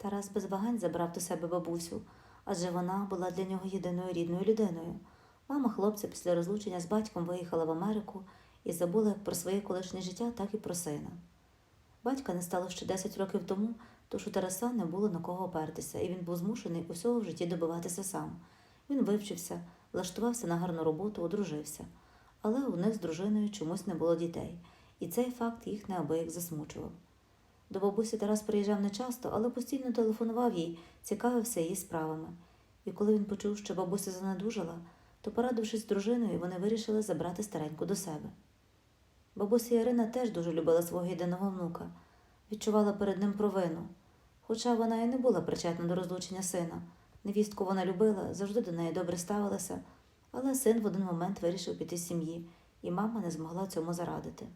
Тарас без вагань забрав до себе бабусю, адже вона була для нього єдиною рідною людиною. Мама хлопця після розлучення з батьком виїхала в Америку і забула як про своє колишнє життя, так і про сина. Батька не стало ще 10 років тому, тож у Тараса не було на кого опертися, і він був змушений усього в житті добиватися сам. Він вивчився, влаштувався на гарну роботу, одружився. Але у них з дружиною чомусь не було дітей, і цей факт їх неабияк засмучував. До бабусі Тарас приїжджав нечасто, але постійно телефонував їй, цікавився її справами. І коли він почув, що бабуся занедужала, то, порадившись з дружиною, вони вирішили забрати стареньку до себе. Бабуся Ірина теж дуже любила свого єдиного внука, відчувала перед ним провину. Хоча вона і не була причетна до розлучення сина. Невістку вона любила, завжди до неї добре ставилася, але син в один момент вирішив піти з сім'ї, і мама не змогла цьому зарадити.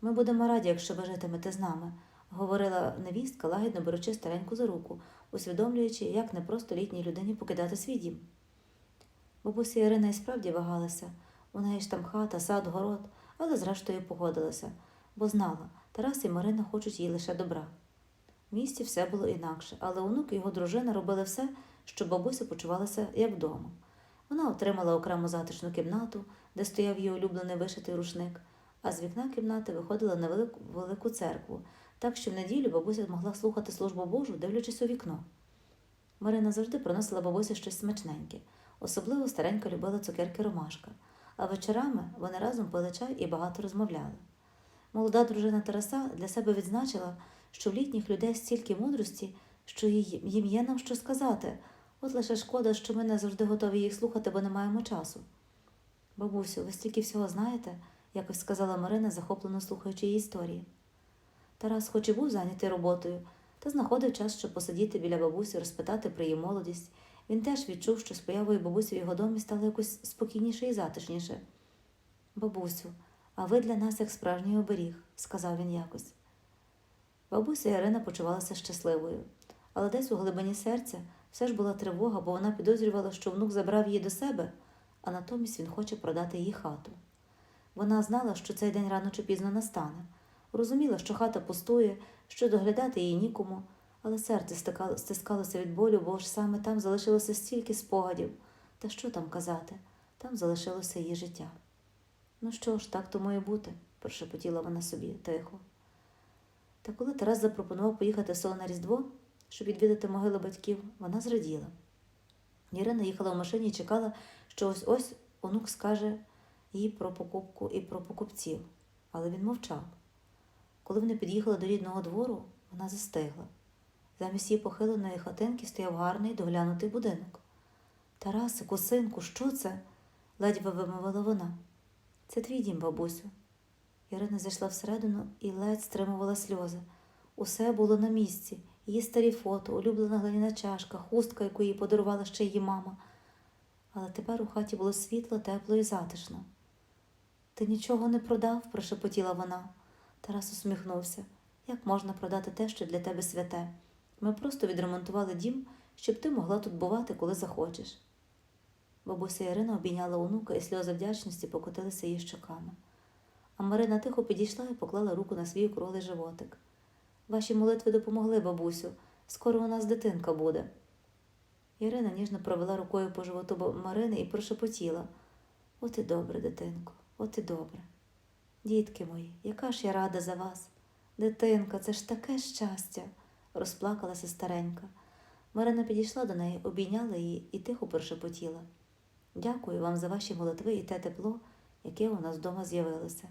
Ми будемо раді, якщо ви житимете з нами, говорила невістка, лагідно беручи стареньку за руку, усвідомлюючи, як непросто літній людині покидати свій дім. Бабуся Ірина і справді вагалася. У неї ж там хата, сад, город, але зрештою погодилася, бо знала, Тарас і Марина хочуть їй лише добра. В місті все було інакше, але онук і його дружина робили все, щоб бабуся почувалася як вдома. Вона отримала окрему затишну кімнату, де стояв її улюблений вишитий рушник, а з вікна кімнати виходила на велику, велику церкву, так що в неділю бабуся могла слухати службу Божу, дивлячись у вікно. Марина завжди приносила бабусі щось смачненьке, особливо старенька любила цукерки ромашка, а вечорами вони разом пили чай і багато розмовляли. Молода дружина Тараса для себе відзначила, що в літніх людей стільки мудрості, що їм є нам що сказати. От лише шкода, що ми не завжди готові їх слухати, бо не маємо часу. Бабусю, ви стільки всього знаєте, якось сказала Марина, захоплено слухаючи її історії. Тарас, хоч і був зайнятий роботою, та знаходив час, щоб посидіти біля бабусі, розпитати про її молодість. Він теж відчув, що з появою бабусі в його домі стало якось спокійніше і затишніше. Бабусю, а ви для нас як справжній оберіг, сказав він якось. Бабуся Ірина почувалася щасливою, але десь у глибині серця все ж була тривога, бо вона підозрювала, що внук забрав її до себе, а натомість він хоче продати її хату. Вона знала, що цей день рано чи пізно настане, розуміла, що хата пустує, що доглядати її нікому, але серце стискалося від болю, бо ж саме там залишилося стільки спогадів. Та що там казати? Там залишилося її життя. Ну що ж, так тому і бути, прошепотіла вона собі тихо. Та коли Тарас запропонував поїхати в село на Різдво, щоб відвідати могилу батьків, вона зраділа. Ірина їхала в машині і чекала, що ось ось онук скаже їй про покупку і про покупців, але він мовчав. Коли вони під'їхали до рідного двору, вона застигла. Замість її похиленої хатинки стояв гарний доглянутий будинок. Тарасику, синку, що це? ледве вимовила вона. Це твій дім, бабусю. Ірина зайшла всередину і ледь стримувала сльози. Усе було на місці. Її старі фото, улюблена глиняна чашка, хустка, яку їй подарувала ще її мама. Але тепер у хаті було світло, тепло і затишно. Ти нічого не продав, прошепотіла вона. Тарас усміхнувся. Як можна продати те, що для тебе святе? Ми просто відремонтували дім, щоб ти могла тут бувати, коли захочеш. Бабуся Ірина обійняла онука, і сльози вдячності покотилися її щоками. А Марина тихо підійшла і поклала руку на свій округлий животик. Ваші молитви допомогли, бабусю. Скоро у нас дитинка буде. Ірина ніжно провела рукою по животу Марини і прошепотіла. От і добре, дитинко, от і добре. Дітки мої, яка ж я рада за вас. Дитинка, це ж таке щастя, розплакалася старенька. Марина підійшла до неї, обійняла її і тихо прошепотіла. Дякую вам за ваші молитви і те тепло, яке у нас вдома з'явилося.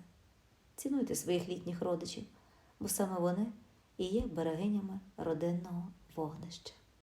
Цінуйте своїх літніх родичів, бо саме вони і є берегинями родинного вогнища.